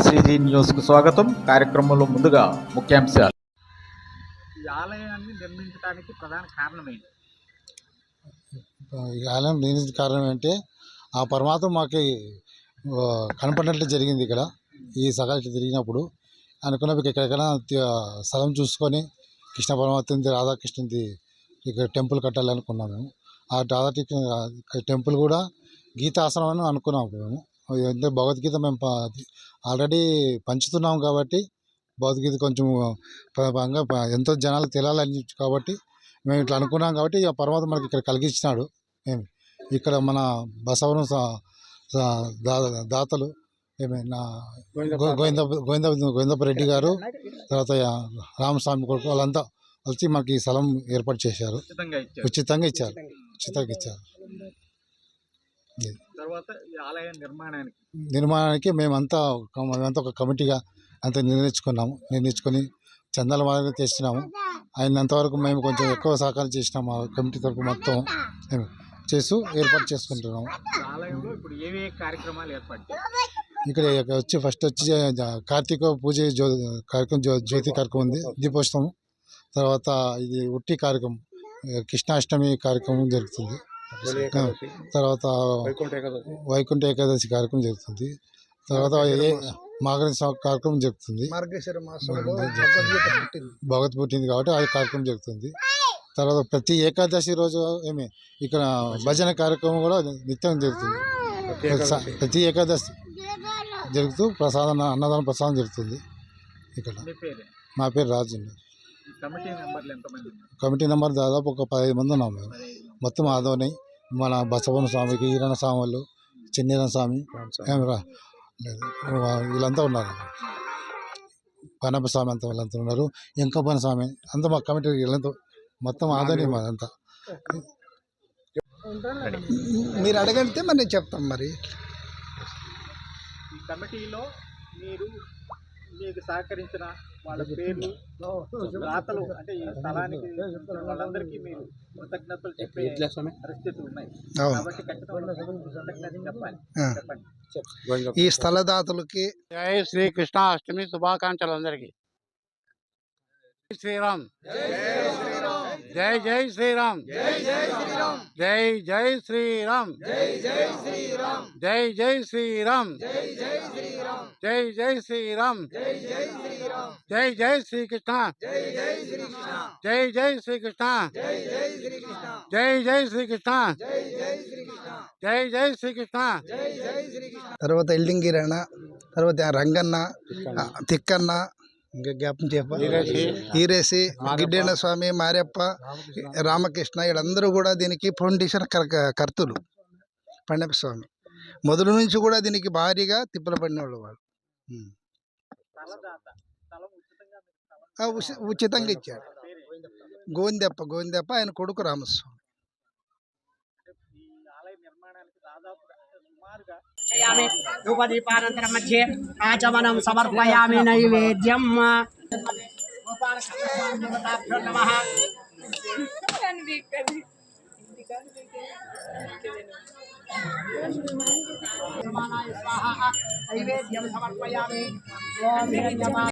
RCG న్యూస్కు స్వాగతం. కార్యక్రమంలో ముందుగా ముఖ్యాంశాలు. ఈ ఆలయాన్ని నిర్మించడానికి ప్రధాన కారణం ఏంటి? ఈ ఆలయం నిర్మించిన కారణం ఏంటంటే ఆ పరమాత్మ మాకు కనపడినట్లు జరిగింది ఇక్కడ. ఈ సగానికి తిరిగినప్పుడు అనుకున్నప్పుడు ఎక్కడికైనా స్థలం చూసుకొని కృష్ణ పరమాత్మది రాధాకృష్ణది ఇక్కడ టెంపుల్ కట్టాలనుకున్నాము. మేము ఆ రాధాకృష్ణ టెంపుల్ కూడా గీతాశ్రమం అని అనుకున్నాము మేము. అంటే భగవద్గీత మేము ఆల్రెడీ పంచుతున్నాం కాబట్టి భగవద్గీత కొంచెం ఎంతో జనాలకు తెలియాలని కాబట్టి మేము ఇట్లా అనుకున్నాం కాబట్టి ఇక పరమాత్మ మనకి ఇక్కడ కలిగించినాడు. ఏమి? ఇక్కడ మన బసవరం దాతలు ఏమైనా గోవింద గోవింద గోవిందప్ప రెడ్డి గారు తర్వాత రామస్వామి కొడుకు వాళ్ళంతా వచ్చి మాకు ఈ స్థలం ఏర్పాటు చేశారు. ఉచితంగా ఇచ్చారు. ఉచితంగా ఇచ్చారు. తర్వాత ఆలయ నిర్మాణానికి. నిర్మాణానికి మేమంతా మేమంతా ఒక కమిటీగా అంతా నిర్ణయించుకున్నాము. నిర్ణయించుకొని చందాల మాదిరిగా తెచ్చినాము. అయినంతవరకు మేము కొంచెం ఎక్కువ సహకారం చేసినాము ఆ కమిటీ తరపు మొత్తం. చేస్తూ ఏర్పాటు చేసుకుంటున్నాము. ఈ ఆలయంలో ఇప్పుడు ఏవే కార్యక్రమాలు ఏర్పాటు చేశారు? ఇక్కడ వచ్చి ఫస్ట్ వచ్చి కార్తీక పూజ జ్యో కార్యక్రమం జ్యో జ్యోతి కార్యక్రమం ఉంది. దీపోత్సవం. తర్వాత ఇది ఉట్టి కార్యక్రమం. కృష్ణాష్టమి కార్యక్రమం జరుగుతుంది. తర్వాత వైకుంఠ ఏకాదశి. కార్యక్రమం జరుగుతుంది. తర్వాత ఏ మాగరి కార్యక్రమం జరుగుతుంది. భగవద్గీత పుట్టింది. భగవత్ పుట్టింది కాబట్టి ఆ కార్యక్రమం జరుగుతుంది. తర్వాత ప్రతి ఏకాదశి రోజు ఏమి ఇక్కడ భజన కార్యక్రమం కూడా నిత్యం జరుగుతుంది. ప్రతి- ఏకాదశి. జరుగుతూ ప్రసాదం అన్నదాన ప్రసాదం జరుగుతుంది ఇక్కడ. మీ పేరు? నా పేరు రాజు అండి. ఈ కమిటీ మెంబర్లు ఎంతమంది ఉన్నారు? కమిటీ నెంబర్ దాదాపు ఒక పదిహేను మంది ఉన్నాం మేము. మొత్తం ఆదోని మన బసవన స్వామికి ఈరణ స్వామి వాళ్ళు చిన్నీరణ స్వామి వీళ్ళంతా ఉన్నారు. పనప స్వామి అంతా వీళ్ళంతా ఉన్నారు. ఇంకపన స్వామి అంతా మా కమిటీ వీళ్ళంతా మొత్తం ఆదోని మాదంతా. మీరు అడగడితే మరి నేను చెప్తాం మరి. ఈ కమిటీలో మీరు మీకు సహకరించిన వాళ్ళ పేర్లు రాతలు అంటే ఈ స్థలానికి వాళ్ళందరికీ మీరు కృతజ్ఞతలు చెప్పే పరిస్థితులు ఉన్నాయి అవును కాబట్టి ఖచ్చితంగా చెప్పాలి. చెప్పండి ఈ స్థలదాతలకి జై శ్రీ కృష్ణ అష్టమి శుభాకాంక్షలు అందరికి శ్రీరామ్ జై జై శ్రీరామ్ జై జై శ్రీరామ్ జై జై శ్రీరామ్ జై జై శ్రీరామ్ జై జై శ్రీకృష్ణ జై జై శ్రీకృష్ణ జై జై శ్రీకృష్ణ జై జై శ్రీకృష్ణ తర్వాత ఎల్డింగ్ గిరణ తర్వాత ఆ రంగన్న ఆ తిక్కన్న ఇంకా జ్ఞాపం చెప్ప ఈరేసి గిడ్డేన స్వామి మారెప్ప రామకృష్ణ. వీళ్ళందరూ కూడా దీనికి ఫౌండేషన్ కర్- కర్తలు. పండప స్వామి. మొదలు నుంచి కూడా దీనికి భారీగా తిప్పలు పడిన వాళ్ళు. ఉచితంగా ఇచ్చాడు గోవిందప్ప గోవిందప్ప ఆయన కొడుకు రామస్వామి ధూపదీపానంతరం మధ్య ఆచమనం సమర్పయామి నైవేద్యం గోపాలకృష్ణదేవతాభ్యో నమః నైవేద్యం సమర్పయామి ఓం హిరణ్యమా